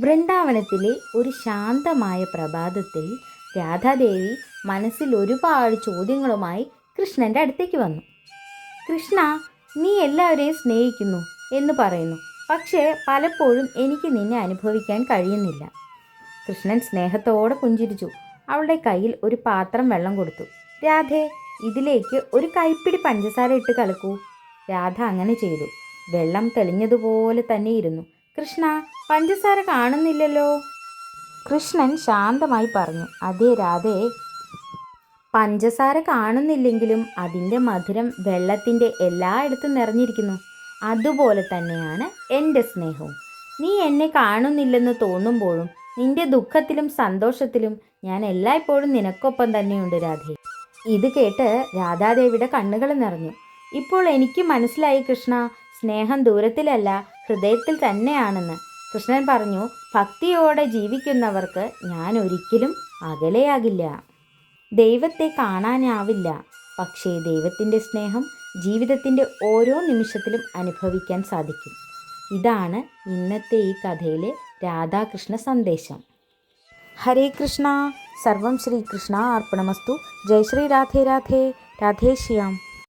വൃന്ദാവനത്തിലെ ഒരു ശാന്തമായ പ്രഭാതത്തിൽ രാധാദേവി മനസ്സിൽ ഒരുപാട് ചോദ്യങ്ങളുമായി കൃഷ്ണന്റെ അടുത്തേക്ക് വന്നു. കൃഷ്ണ നീ എല്ലാവരെയും സ്നേഹിക്കുന്നു എന്ന് പറയുന്നു. പക്ഷേ പലപ്പോഴും എനിക്ക് നിന്നെ അനുഭവിക്കാൻ കഴിയുന്നില്ല. കൃഷ്ണൻ സ്നേഹത്തോടെ പുഞ്ചിരിച്ചു. അവളുടെ കയ്യിൽ ഒരു പാത്രം വെള്ളം കൊടുത്തു. രാധേ ഇതിലേക്ക് ഒരു കൈപ്പിടി പഞ്ചസാര ഇട്ട് കലക്കൂ. രാധ അങ്ങനെ ചെയ്തു. വെള്ളം തെളിഞ്ഞതുപോലെ തന്നെ ഇരുന്നു. കൃഷ്ണ പഞ്ചസാര കാണുന്നില്ലല്ലോ. കൃഷ്ണൻ ശാന്തമായി പറഞ്ഞു അതേ രാധേ. പഞ്ചസാര കാണുന്നില്ലെങ്കിലും അതിന്റെ മധുരം വെള്ളത്തിന്റെ എല്ലായിടത്തും നിറഞ്ഞിരിക്കുന്നു. അതുപോലെ തന്നെയാണ് എന്റെ സ്നേഹവും. നീ എന്നെ കാണുന്നില്ലെന്ന് തോന്നുമ്പോഴും നിന്റെ ദുഃഖത്തിലും സന്തോഷത്തിലും ഞാൻ എല്ലായ്പ്പോഴും നിനക്കൊപ്പം തന്നെയുണ്ട് രാധേ. ഇത് കേട്ട് രാധാദേവിയുടെ കണ്ണുകൾ നിറഞ്ഞു. ഇപ്പോൾ എനിക്ക് മനസ്സിലായി കൃഷ്ണ സ്നേഹം ദൂരത്തിലല്ല ഹൃദയത്തിൽ തന്നെയാണെന്ന്. കൃഷ്ണൻ പറഞ്ഞു ഭക്തിയോടെ ജീവിക്കുന്നവർക്ക് ഞാൻ ഒരിക്കലും അകലെയാകില്ല. ദൈവത്തെ കാണാനാവില്ല. പക്ഷേ ദൈവത്തിന്റെ സ്നേഹം ജീവിതത്തിന്റെ ഓരോ നിമിഷത്തിലും അനുഭവിക്കാൻ സാധിക്കും. ഇതാണ് ഇന്നത്തെ ഈ കഥയിലെ രാധാകൃഷ്ണ സന്ദേശം. ഹരേ കൃഷ്ണ. സർവം ശ്രീകൃഷ്ണ അർപ്പണമസ്തു. ജയ് ശ്രീ രാധേ രാധേ. രാധേ ശ്യാം.